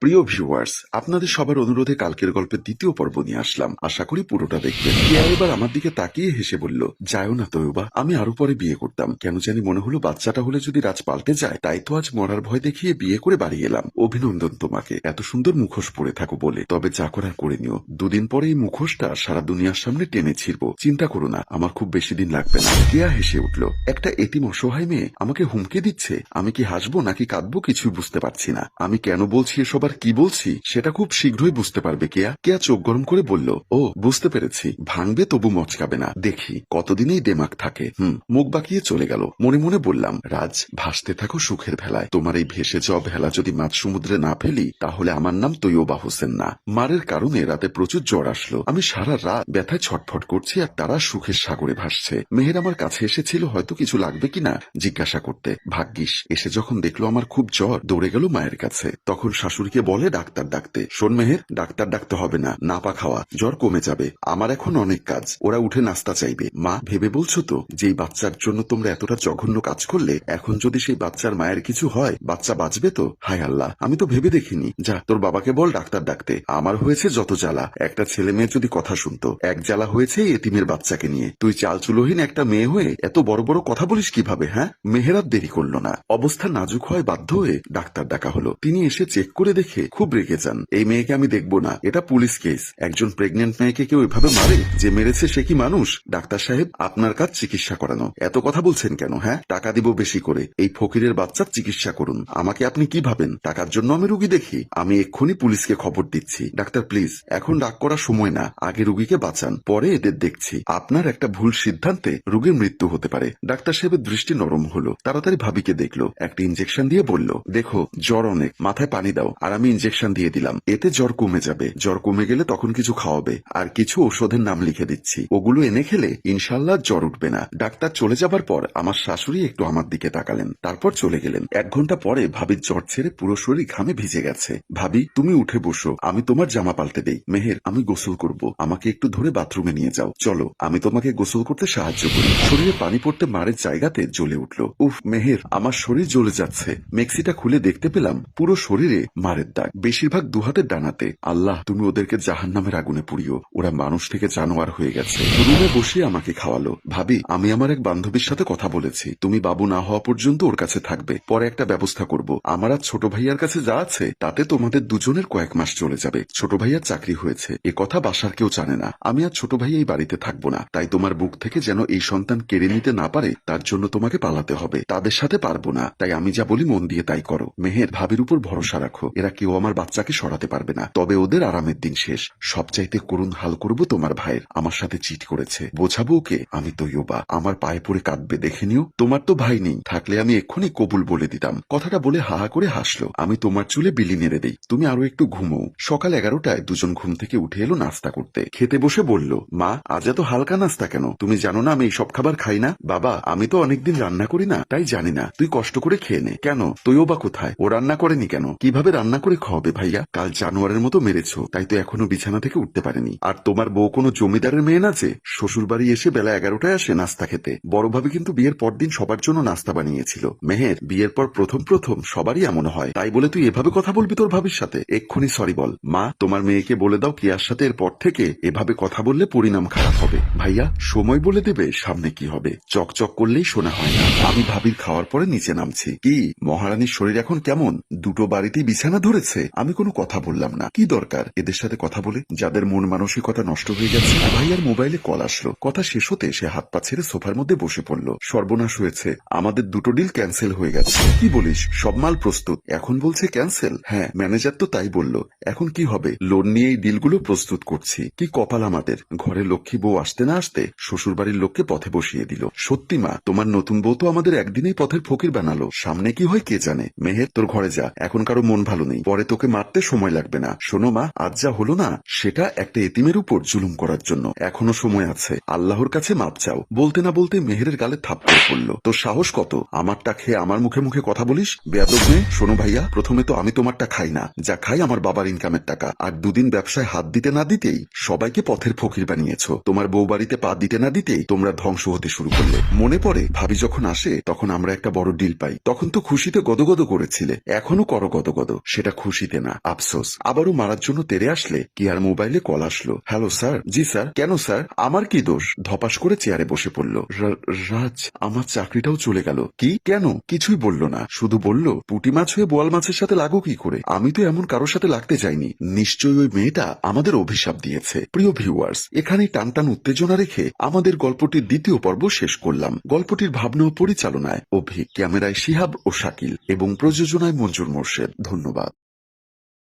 প্রিয় ভিউয়ার্স আপনাদের সবার অনুরোধে কালকের গল্পের দ্বিতীয় পর্ব নিয়ে আসলাম। আশা করি পুরোটা দেখবেন। কেয়া এবার আমার দিকে তাকিয়ে হেসে বলল, যায়ও না তয়বা, আমি আরও পরে বিয়ে করতাম। কেন জানি মনে হলো বাচ্চাটা হলে যদি রাজ পাল্টে যায়, তাই তো আজ মরার ভয় দেখিয়ে বিয়ে করে বাড়ি এলাম। অভিনন্দন তোমাকে, এত সুন্দর মুখোশ পরে থাকো বলে। তবে যা করার করে নিও। দুদিন পরে এই মুখোশটা সারা দুনিয়ার সামনে টেনে ছিড়বো। চিন্তা করো না, আমার খুব বেশি দিন লাগবে না। কেয়া হেসে উঠল, একটা এতিম অসহায় মেয়ে আমাকে হুমকে দিচ্ছে? আমি কি হাসবো নাকি কাঁদবো কিছুই বুঝতে পারছি না। আমি কেন বলছি এসব আর কি বলছি? সেটা খুব শীঘ্রই বুঝতে পারবে কেয়া। কেয়া চোখ গরম করে বলল, ও, বুঝতে পেরেছি। ভাঙবে তবু মচকাবে না। দেখি, কতদিনই দেমাক থাকে। হুম, মুখ বাঁকিয়ে চলে গেল। মনে মনে বললাম, রাজ, ভাসতে থাকো সুখের ভেলায়। তোমার এই ভেসে যাওয়া ভেলা যদি মাছ সমুদ্রে না ফেলি, তাহলে আমার নাম তৈয়বা হোসেন না। মারের কারণে রাতে প্রচুর জ্বর আসলো। আমি সারা রাত ব্যথায় ছটফট করছি আর তারা সুখের সাগরে ভাসছে। মেহের আমার কাছে এসেছিল, হয়তো কিছু লাগবে কিনা জিজ্ঞাসা করতে। ভাগ্যিস, এসে যখন দেখল আমার খুব জ্বর, দৌড়ে গেল মায়ের কাছে। তখন শাশুড়িকে বলে ডাক্তার ডাকতে। শোন মেহের, ডাক্তার ডাকতে হবে না, নাপা খাওয়া, জ্বর কমে যাবে। আমার এখন অনেক কাজ, ওরা উঠে নাস্তা চাইবে। মা, ভেবে বলছো তো যে বাচ্চার জন্য তোমরা এতটা জঘন্য কাজ করলে, এখন যদি সেই বাচ্চার মায়ের কিছু হয়, বাচ্চা বাঁচবে তো? হায় আল্লাহ, আমি তো ভেবে দেখিনি। যা, তোর বাবাকে বল ডাক্তার ডাকতে। আমার হয়েছে যত জ্বালা। একটা ছেলে মেয়ে যদি কথা শুনতো, এক জ্বালা হয়েছে এতিমের বাচ্চাকে নিয়ে। তুই চালচুলোহীন একটা মেয়ে হয়ে এত বড় বড় কথা বলিস কীভাবে হ্যাঁ? মেহেরাত দেরি করল না। অবস্থা নাজুক হয় বাধ্য হয়ে ডাক্তার ডাকা হলো। তিনি এসে চেক করে দেখে খুব রেগে যান। এই মেয়েকে আমি দেখব না। এটা পুলিশ কেস। একজন প্রেগনেন্ট মেয়েকে কেউ এভাবে মারে? যে মেরেছে সে কি মানুষ? ডাক্তার সাহেব, আপনার কাজ চিকিৎসা করানো। এত কথা বলছেন কেন হ্যাঁ? টাকা দিব বেশি করে। এই ফকিরের বাচ্চার চিকিৎসা করুন। আমাকে আপনি কি ভাবেন? টাকার জন্য আমি রুগী দেখি। আমি এক্ষুনি পুলিশকে খবর দিচ্ছি। ডাক্তার প্লিজ এখন ডাক করার সময় না। আগে রুগীকে বাঁচান। পরে এদের দেখছি। আপনার একটা ভুল সিদ্ধান্তে রুগীর মৃত্যু হতে পারে। ডাক্তার সাহেবের দৃষ্টি নরম হলো। তাড়াতাড়ি ভাবিকে দেখল। একটা ইঞ্জেকশন দিয়ে বলল, দেখো, জ্বর অনেক। মাথায় পানি দাও। আর আমি ইঞ্জেকশন দিয়ে দিলাম। এতে জ্বর কমে যাবে। জ্বর কমে গেলে তখন কিছু খাওয়াবে। আর কিছু ওষুধের নাম লিখে দিচ্ছি। ওগুলো এনে খেলে ইনশাল্লাহ জ্বর উঠবে না। ডাক্তার চলে যাবার পর আমার শাশুড়ি একটু আমার দিকে তাকালেন। তারপর চলে গেলেন। এক ঘণ্টা পরে ভাবির জ্বর ছেড়ে পুরো শরীর ঘামে ভিজে গেছে। ভাবি, তুমি উঠে বসো। আমি তোমার জামা পাল্টে দেই। মেহের, আমি গোসল করব। আমাকে একটু ধরে বাথরুমে নিয়ে যাও। চলো, আমি তোমাকে গোসল করতে সাহায্য করি। শরীরে পানি পড়তে মারের জায়গাতে জ্বলে উঠল। উফ, মেহের, আমার শরীর জ্বলে যাচ্ছে। মেক্সিটা খুলে দেখতে পেলাম পুরো শরীরে মারের দাগ বেশিরভাগ দুহাতের ডানাতে, আল্লাহ, তুমি ওদেরকে জাহান নামের আগুনে পুড়িও। ওরা মানুষ থেকে জানোয়ার হয়ে গেছে। রুমে বসিয়ে আমাকে খাওয়ালো। ভাবি, আমি আমার এক বান্ধবীর সাথে কথা বলেছি। তুমি বাবু না হওয়া পর্যন্ত ওর কাছে থাকবে। পরে একটা ব্যবস্থা করব। আমার আর ছোট ভাইয়ার কাছে যা আছে, তাতে তোমাদের দুজনের কয়েক মাস চলে যাবে। ছোট ভাইয়ার চাকরি হয়েছে। এ কথা বাসার কেউ জানে না। আমি আর ছোট ভাই এই বাড়িতে থাকব না। তাই তোমার বুক থেকে যেন এই সন্তান কেড়ে নিতে না পারে, তার জন্য তোমাকে পালাতে হবে। তাদের সাথে পারব না। তাই আমি যা বলি মন দিয়ে তাই করো। মেহের, ভাবির উপর ভরসা রাখো। এরা কেউ আমার বাচ্চাকে সরাতে পারবে না। তবে ওদের আরামের দিন শেষ। সবচাইতে করুণ হাল করব তোমার ভাইয়ের। আমার সাথে চিট করেছে। বোঝাবো ওকে? আমি তৈয়বা আমার পায়ে পড়ে কাঁদবে, দেখে নিও। তোমার তো ভাই নেই। থাকলে আমি এক্ষুনি কবুল বলে দিতাম। কথাটা বলে হাহা করে হাসলো। আমি তোমার চুলে বিলি নেড়ে দেই। তুমি আরও একটু ঘুমো সকাল এগারোটায় দুজন ঘুম থেকে উঠে এলো নাস্তা করতে। খেতে বসে বলল, মা, আজ এত হালকা নাস্তা কেন? তুমি জানো না আমি এই সব খাবার খাই না? বাবা, আমি তো অনেকদিন রান্না করি না। তাই জানি না। তুই কষ্ট করে খেয়ে নে। কেন? তুইও বা কোথায়? ও রান্না করেনি কেন? কীভাবে রান্না করে খাওয়াবে ভাইয়া। কাল জানোয়ারের মতো মেরেছো, তাই তো এখনও বিছানা থেকে উঠতে পারেনি। আর তোমার বউ কোনো জমিদারের মেয়ে না যে শ্বশুর বাড়ি এসে বেলা এগারোটায় আসে নাস্তা খেতে। বড় ভাবে কিন্তু বিয়ের পর দিন সবার জন্য নাস্তা বানিয়েছিল। মেহের, বিয়ের পর প্রথম প্রথম সবারই এমন হয়। তাই বলে তুই এভাবে কথা বলবি তোর ভাবির সাথে? এক্ষুনি সরি বল। মা, তোমার মেয়েকে বলে দাও কিয়ার সাথে এরপর থেকে এভাবে কথা বললে পরিণাম খারাপ হবে। ভাইয়া, সময় বলে দেবে সামনে কি হবে। চকচক করলেই শোনা হয় না। আমি ভাবির খাওয়ার পরে নিচে নামছি। কি? মহারানীর শরীর এখন কেমন? দুটো বাড়িতেই বিছানা ধরেছে। আমি কোনো কথা বললাম না। কি দরকার? এদের সাথে কথা বলে যাদের মন মানসিকতা নষ্ট হয়ে গেছে। ভাইয়ার মোবাইলে কল আসলো। কথা শেষ হতে সে হাত পা ছেড়ে সোফার মধ্যে বসে পড়ল। সর্বনাশ হয়েছে। আমাদের দুটো ডিল ক্যান্সেল হয়ে গেছে। কি বলিস? সব মাল প্রস্তুত। এখন বলছে ক্যান্সেল হ্যাঁ ম্যানেজার তো তাই বলল। এখন কি হবে? লোন নিয়ে এই ডিলগুলো প্রস্তুত করছি। কি কপাল আমাদের? ঘরে লক্ষ্মী বউ আসতে না আসতে শ্বশুর বাড়ির লোককে পথে বসিয়ে দিল। সত্যি মা, তোমার নতুন বউ তো আমাদের একদিনেই পথের ফকির বানালো। সামনে কি হয় কে জানে? মেহের, তোর ঘরে যা। এখন কারও মন ভালো নেই। পরে তোকে মারতে সময় লাগবে না। শোনো মা, আজ যা হলো না, সেটা একটা এতিমের উপর জুলুম করার জন্য। এখনও সময় আছে। আল্লাহর কাছে মাপ চাও। বলতে না বলতে মেহেরের গালে থাপ্পড় পড়ল। তোর সাহস কত? আমারটা খেয়ে আমার মুখে মুখে কথা বলিস? বেয়াদব মেয়ে, শোনো ভাইয়া, প্রথমে তো আমি তোমারটা খাই না। যা খাই আমার বাবার ইনকামের টাকা। আর দুদিন ব্যবসায় হাত দিতে না দিতেই সবাইকে পথের ফকির বানিয়েছো। তোমার বউ বাড়িতে পা দিতে না দিতেই তোমরা ধ্বংস হতে শুরু করলে। মনে পড়ে, ভাবি যখন আসে, তখন আমরা একটা বড় ডিল পাই। তখন তো খুশিতে গদগদ করেছিলে। এখনও করো গদগদ। সেটা এটা খুশিতে না, আফসোস। আবারও মারার জন্য তেরে আসলে কিয়ার মোবাইলে কল আসলো? Hello, sir. জি, স্যার। কেন, স্যার? আমার কি দোষ? ধপাস করে চেয়ারে বসে পড়ল। রাজ, আমার চাকরিটাও চলে গেল। কি? কেন? কিছুই বলল না। শুধু বলল, পুটি মাছ হয়ে বোয়াল মাছের সাথে লাগো কি করে? আমি তো এমন কারোর সাথে লাগতে যাইনি। নিশ্চয়ই ওই মেয়েটা আমাদের অভিশাপ দিয়েছে। প্রিয় ভিউয়ার্স এখানে টানটান উত্তেজনা রেখে আমাদের গল্পটির দ্বিতীয় পর্ব শেষ করলাম। গল্পটির ভাবনা ও পরিচালনায় অভি, ক্যামেরায় শিহাব ও শাকিল এবং প্রযোজনায় মঞ্জুর মোর্শেদ। ধন্যবাদ।